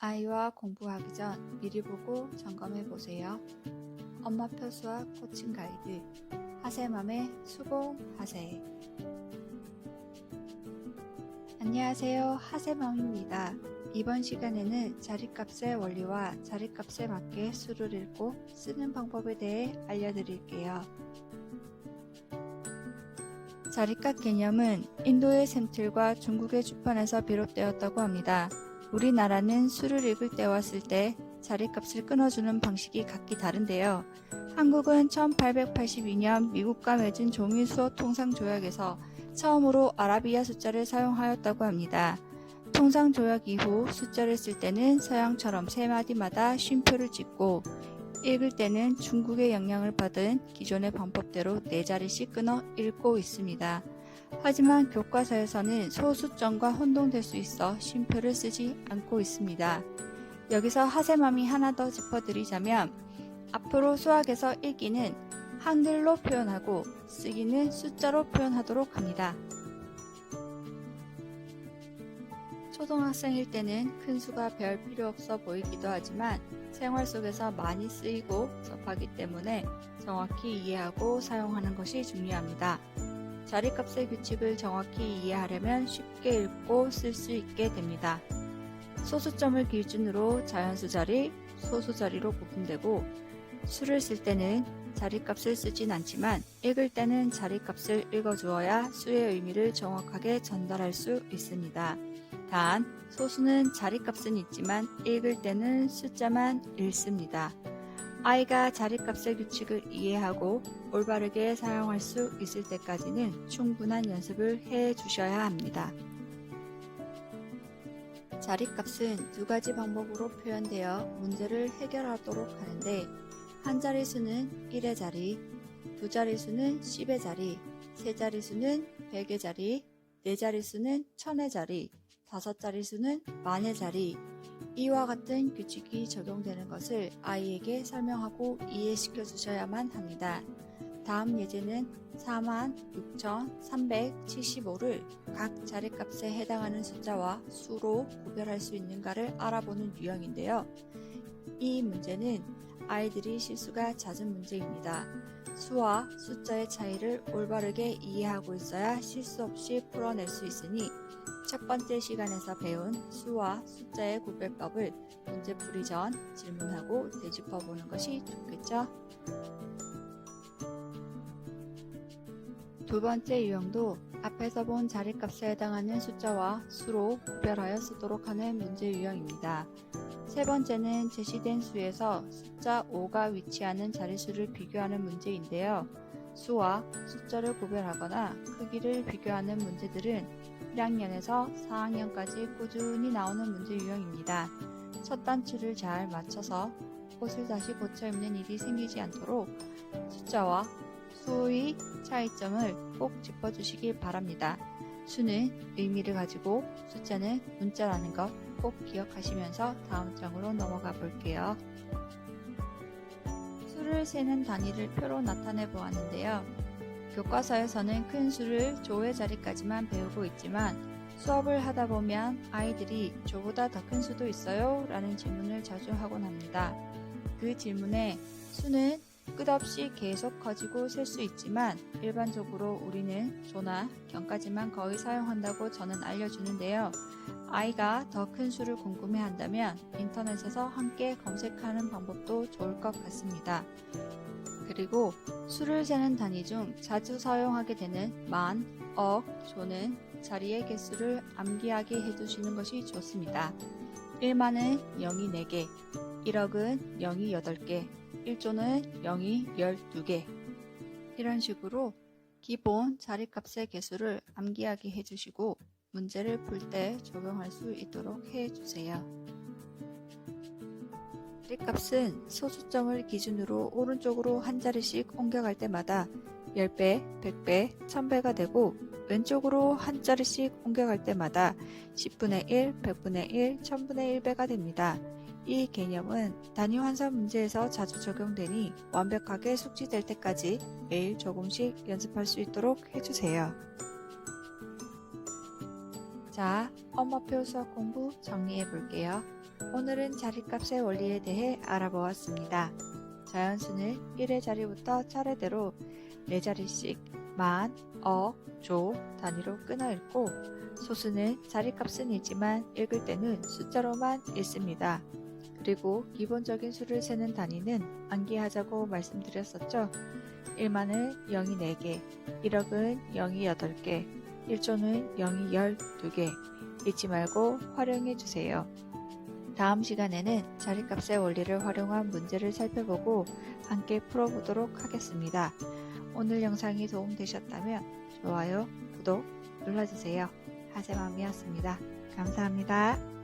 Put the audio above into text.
아이와 공부하기 전 미리 보고 점검해 보세요. 엄마표 수학 코칭 가이드 하세맘의 수공 하세 안녕하세요 하세맘입니다. 이번 시간에는 자리값의 원리와 자리값에 맞게 수를 읽고 쓰는 방법에 대해 알려드릴게요. 자리값 개념은 인도의 샘틀과 중국의 주판에서 비롯되었다고 합니다. 우리나라는 수를 읽을 때와 쓸 때 자리값을 끊어주는 방식이 각기 다른데요. 한국은 1882년 미국과 맺은 종이 수어 통상 조약에서 처음으로 아라비아 숫자를 사용하였다고 합니다. 통상 조약 이후 숫자를 쓸 때는 서양처럼 세 마디마다 쉼표를 찍고 읽을 때는 중국의 영향을 받은 기존의 방법대로 네 자리씩 끊어 읽고 있습니다. 하지만 교과서에서는 소수점과 혼동될 수 있어 쉼표를 쓰지 않고 있습니다. 여기서 하세맘이 하나 더 짚어드리자면 앞으로 수학에서 읽기는 한글로 표현하고 쓰기는 숫자로 표현하도록 합니다. 초등학생일 때는 큰 수가 별 필요 없어 보이기도 하지만 생활 속에서 많이 쓰이고 접하기 때문에 정확히 이해하고 사용하는 것이 중요합니다. 자리값의 규칙을 정확히 이해하려면 쉽게 읽고 쓸 수 있게 됩니다. 소수점을 기준으로 자연수 자리, 소수 자리로 구분되고 수를 쓸 때는 자리값을 쓰진 않지만 읽을 때는 자리값을 읽어주어야 수의 의미를 정확하게 전달할 수 있습니다. 단, 소수는 자리값은 있지만 읽을 때는 숫자만 읽습니다. 아이가 자리값의 규칙을 이해하고 올바르게 사용할 수 있을 때까지는 충분한 연습을 해 주셔야 합니다. 자리값은 두 가지 방법으로 표현되어 문제를 해결하도록 하는데 한 자리수는 1의 자리, 두 자리수는 10의 자리, 세 자리수는 100의 자리, 네 자리수는 1000의 자리, 다섯 자리수는 만의 자리, 이와 같은 규칙이 적용되는 것을 아이에게 설명하고 이해시켜 주셔야만 합니다. 다음 예제는 46,375를 각 자리값에 해당하는 숫자와 수로 구별할 수 있는가를 알아보는 유형인데요. 이 문제는 아이들이 실수가 잦은 문제입니다. 수와 숫자의 차이를 올바르게 이해하고 있어야 실수 없이 풀어낼 수 있으니 첫 번째 시간에서 배운 수와 숫자의 구별법을 문제 풀이 전 질문하고 되짚어 보는 것이 좋겠죠? 두 번째 유형도 앞에서 본 자리값에 해당하는 숫자와 수로 구별하여 쓰도록 하는 문제 유형입니다. 세 번째는 제시된 수에서 숫자 5가 위치하는 자릿수를 비교하는 문제인데요. 수와 숫자를 구별하거나 크기를 비교하는 문제들은 1학년에서 4학년까지 꾸준히 나오는 문제 유형입니다. 첫 단추를 잘 맞춰서 꽃을 다시 고쳐 입는 일이 생기지 않도록 숫자와 수의 차이점을 꼭 짚어주시기 바랍니다. 수는 의미를 가지고 숫자는 문자라는 것 꼭 기억하시면서 다음 장으로 넘어가 볼게요. 수를 세는 단위를 표로 나타내 보았는데요. 교과서에서는 큰 수를 조의 자리까지만 배우고 있지만 수업을 하다 보면 아이들이 조보다 더 큰 수도 있어요? 라는 질문을 자주 하곤 합니다. 그 질문에 수는 끝없이 계속 커지고 셀 수 있지만 일반적으로 우리는 조나 경까지만 거의 사용한다고 저는 알려주는데요. 아이가 더 큰 수를 궁금해 한다면 인터넷에서 함께 검색하는 방법도 좋을 것 같습니다. 그리고 수를 세는 단위 중 자주 사용하게 되는 만, 억, 조는 자리의 개수를 암기하게 해두시는 것이 좋습니다. 1만은 0이 4개, 1억은 0이 8개, 1조는 0이 12개. 이런 식으로 기본 자리값의 개수를 암기하게 해주시고 문제를 풀 때 적용할 수 있도록 해주세요. 자리값은 소수점을 기준으로 오른쪽으로 한 자리씩 옮겨갈 때마다 10배, 100배, 1000배가 되고 왼쪽으로 한 자리씩 옮겨갈 때마다 10분의 1, 100분의 1, 1000분의 1배가 됩니다. 이 개념은 단위 환산 문제에서 자주 적용되니 완벽하게 숙지될 때까지 매일 조금씩 연습할 수 있도록 해주세요. 자, 엄마표 수학 공부 정리해 볼게요. 오늘은 자리값의 원리에 대해 알아보았습니다. 자연수는 1의 자리부터 차례대로 4자리씩 만, 억, 조 단위로 끊어 읽고 소수는 자리값은 있지만 읽을 때는 숫자로만 읽습니다. 그리고 기본적인 수를 세는 단위는 암기하자고 말씀드렸었죠. 1만은 0이 4개, 1억은 0이 8개, 1조는 0이 12개. 잊지 말고 활용해 주세요. 다음 시간에는 자리값의 원리를 활용한 문제를 살펴보고 함께 풀어보도록 하겠습니다. 오늘 영상이 도움되셨다면 좋아요, 구독 눌러주세요. 하세맘이었습니다. 감사합니다.